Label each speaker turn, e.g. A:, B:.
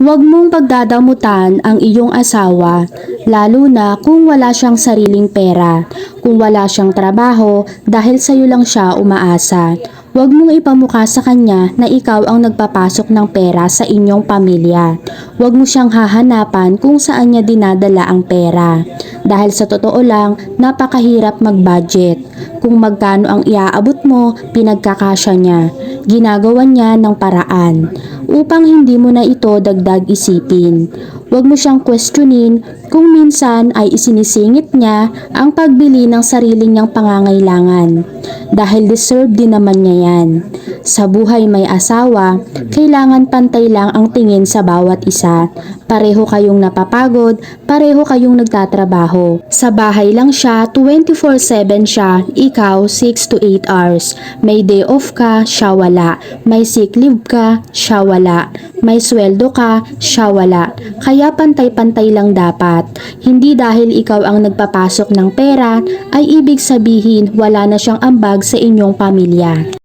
A: Huwag mong pagdadamutan ang iyong asawa, lalo na kung wala siyang sariling pera, kung wala siyang trabaho dahil sa'yo lang siya umaasa. Huwag mong ipamukha sa kanya na ikaw ang nagpapasok ng pera sa inyong pamilya. Huwag mo siyang hahanapan kung saan niya dinadala ang pera. Dahil sa totoo lang, napakahirap mag-budget. Kung magkano ang iaabot mo, pinagkakasya niya. Ginagawa niya ng paraan upang hindi mo na ito dagdag isipin. Huwag mo siyang questionin kung minsan ay isinisingit niya ang pagbili ng sarili niyang pangangailangan. Dahil deserve din naman niya yan. Sa buhay may asawa, kailangan pantay lang ang tingin sa bawat isa. Pareho kayong napapagod, pareho kayong nagtatrabaho. Sa bahay lang siya, 24-7 siya, ikaw 6 to 8 hours. May day off ka, siya wala. May sick leave ka, siya wala. May sweldo ka, siya wala. Kaya pantay-pantay lang dapat. Hindi dahil ikaw ang nagpapasok ng pera, ay ibig sabihin wala na siyang ambag sa inyong pamilya.